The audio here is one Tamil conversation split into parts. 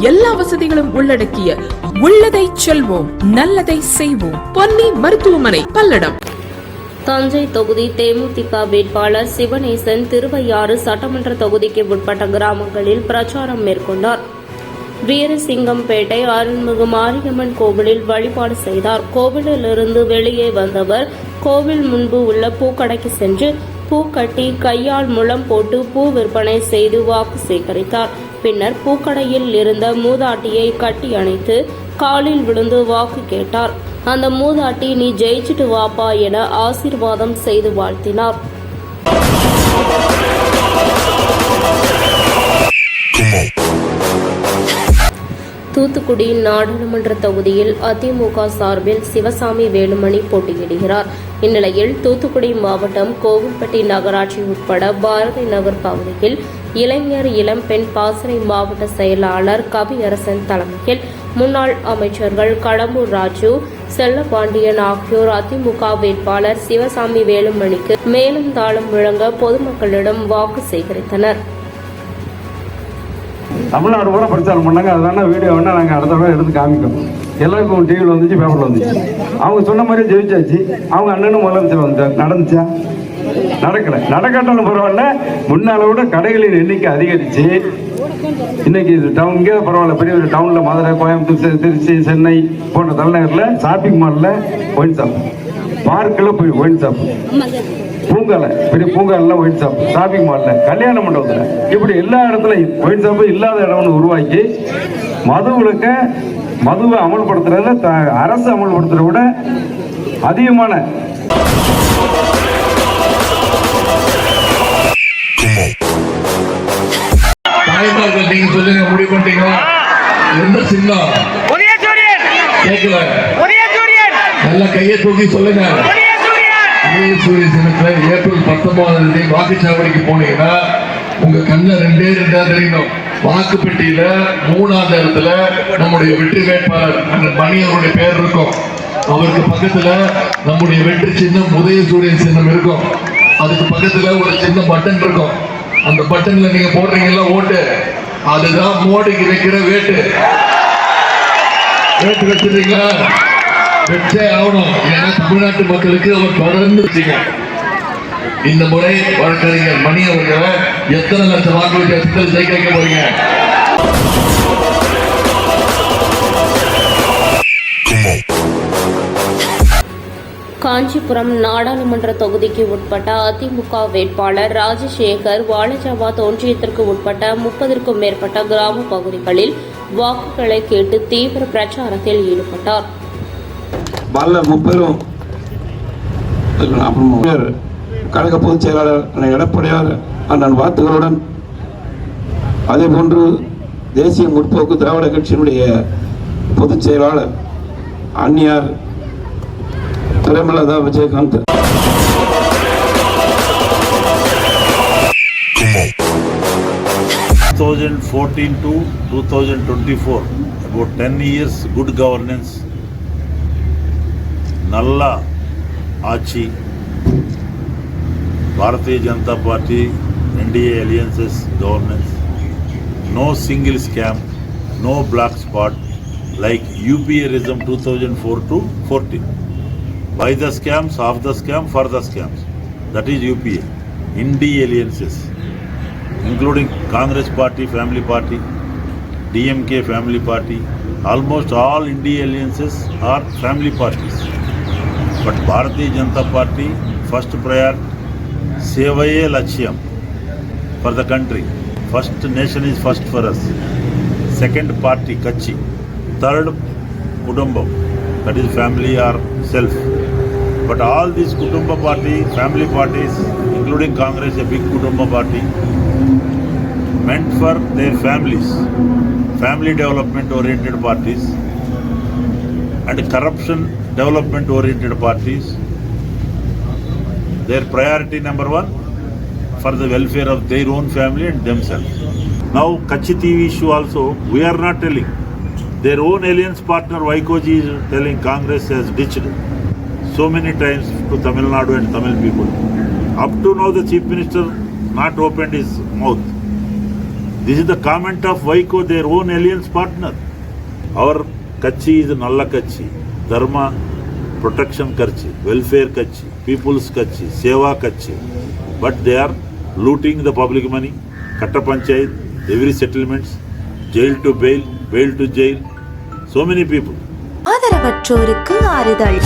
எல்லா வசதிகளும் உள்ளடக்கிய உள்ளதை செல்வோம் நல்லதை செய்வோம். பொன்னி மருத்துவமனை பல்லடம். தஞ்சை தொகுதி தேமுதிக வேட்பாளர் சிவநேசன் திருவையாறு சட்டமன்ற தொகுதிக்கு உட்பட்ட கிராமங்களில் பிரச்சாரம் மேற்கொண்டார். வீரசிங்கம்பேட்டை அருள்மிகு மாரியம்மன் கோவிலில் வழிபாடு செய்தார். கோவிலிலிருந்து வெளியே வந்தவர் கோவில் முன்பு உள்ள பூக்கடைக்கு சென்று பூ கட்டி கையால் முழம் போட்டு பூ விற்பனை செய்து வாக்கு சேகரித்தார். பின்னர் பூக்கடையில் இருந்த மூதாட்டியை கட்டி அணைத்து காலில் விழுந்து வாக்கு கேட்டார். அந்த மூதாட்டி நீ ஜெயிச்சிட்டு வாப்பா என ஆசீர்வாதம் செய்து வாழ்த்தினார். தூத்துக்குடி நாடாளுமன்ற தொகுதியில் அதிமுக சார்பில் சிவசாமி வேலுமணி போட்டியிடுகிறார். இந்நிலையில் தூத்துக்குடி மாவட்டம் கோவில்பட்டி நகராட்சி உட்பட பாரதி நகர் பகுதியில் இளைஞர் இளம்பெண் பாசறை மாவட்ட செயலாளர் கவியரசன் தலைமையில் முன்னாள் அமைச்சர்கள் கடம்பூர் ராஜு செல்லபாண்டியன் ஆகியோர் அதிமுக வேட்பாளர் சிவசாமி வேலுமணிக்கு மேலும் தாளம் முழங்க பொதுமக்களிடம் வாக்கு சேகரித்தனர். தமிழ்நாடு பூரா பிரச்சாரம் பண்ணாங்க. அதான வீடியோ வேணால் நாங்கள் அடுத்த தடவை எடுத்து காமிக்கோம் எல்லாருக்கும் டிவியில் வந்துச்சு பேப்பரில் வந்துச்சு. அவங்க சொன்ன மாதிரியே ஜெயிச்சாச்சு. அவங்க அண்ணனும் முதலமைச்சர் வந்தார் நடந்துச்சா? நடக்கல. நடக்கட்டாலும் பரவாயில்ல. முன்னால விட கடைகளின் எண்ணிக்கை அதிகரிச்சு. இன்னைக்கு இது டவுன் இங்கே பரவாயில்ல. பெரிய பெரிய டவுனில் மதுரை கோயம்புத்தூர் திருச்சி சென்னை போன்ற தலைநகரில் ஷாப்பிங் மாலில் ஒயின் ஷாப் பார்க்கில் போய் ஒயின் ஷாப் பூங்கால பெரிய பூங்கால ஒயின் ஷாப் ஷாப்பிங் மால்ல கல்யாண மண்டபத்துல. இப்படி எல்லா இடத்துலையும் ஒயின் ஷாப் இல்லாத இடம்னு உருவாக்கி மது விளக்க மதுவை அமல்படுத்துறதுல த- அரசு அமல்படுத்துறத விட அதிகமான நீங்க சொல்லுங்க முடிவு பண்ணிட்டீங்களா? எந்த சின்னம்? கேட்கல. நல்லா கையை தூக்கி சொல்லுங்க. சூரிய சின்னத்துல ஏப்ரல் பத்தொன்பதாம் தேதி வாக்குச்சாவடிக்கு போனீங்கன்னா உங்க கண்ணில் ரெண்டே ரெண்டா தெரியணும் வாக்குப்பெட்டியில மூணாவது இடத்துல நம்முடைய வெற்றி வேட்பாளர் அண்ணன் மணி அவருடைய பேர் இருக்கும். அவருக்கு பக்கத்துல நம்முடைய வெற்றி சின்னம் உதய சூரியன் சின்னம் இருக்கும். அதுக்கு பக்கத்துல ஒரு சின்ன பட்டன் இருக்கும். அந்த பட்டன்ல நீங்க போடுறீங்கல்ல ஓட்டு. அதுதான் மோடிக்கு வைக்கிற வேட்டு. வேட்டு வச்சிருக்கீங்களா? வெற்றே ஆகணும். ஏன்னா தமிழ்நாட்டு மக்களுக்கு அவர் தொடர்ந்து இந்த முறை வழக்கறிஞர் மணி அவர்களை எத்தனை லட்சம் வாக்கு வித்தியாசத்தில் ஜெயிக்க வைக்க போறீங்க? காஞ்சிபுரம் நாடாளுமன்ற தொகுதிக்கு உட்பட்ட அதிமுக வேட்பாளர் ராஜசேகர் வாலஜாபாத் ஒன்றியத்திற்கு உட்பட்ட முப்பதற்கும் மேற்பட்ட கிராம பகுதிகளில் வாக்குகளை கேட்டு தீவிர பிரச்சாரத்தில் ஈடுபட்டார். பால முப்பெரும். அப்புறம் கழக பொதுச் செயலாளர் அண்ணன் எடப்பாடியார் அண்ணன் வாத்துகளுடன். அதே போன்று தேசிய முற்போக்கு திராவிட கட்சியினுடைய பொதுச் செயலாளர் அந்நியார் Premalatha Vijayakanth. 2014 to 2024 about 10 years good governance நல்ல ஆட்சி Bharatiya Janata party NDA alliances governance no single scam no black spot like யூபிஏரிசம் two thousand four to fourteen by the scams of the scam for the scams that is UPA INDI alliances including Congress Party, Family Party, DMK Family Party, almost all India alliances are family parties. But Bharatiya Janata party first prior సేవయే లక్ష్యం for the country. First nation is first for us second party కచ్చి. థర్డ్ కుటుంబం. That is family or self. But all these కుటుంబ party family parties including Congress a big కుటుంబ party meant for their families family development oriented parties and corruption development oriented parties. Their priority number one for the welfare of their own family and themselves. Now, Kachi TV issue also, we are not telling. Their own alliance partner Vaikoji is telling Congress has ditched so many times to Tamil Nadu and Tamil people. Up to now, the Chief Minister not opened his mouth. This is the comment of Vaiko, their own alliance partner. Our Kachi is Nalla Kachi, Dharma Protection Kachi, Welfare Kachi, People's Kachi, Seva Kachi. But they are looting the public money, Katta Panchayat, every settlements, jail to bail, bail to jail. So many people. ஆதரவற்றோருக்கு ஆறுதல்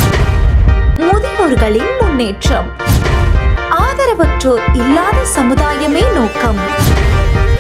முதியோர்களின் முன்னேற்றம் ஆதரவற்றோர் இல்லாத சமுதாயமே நோக்கம்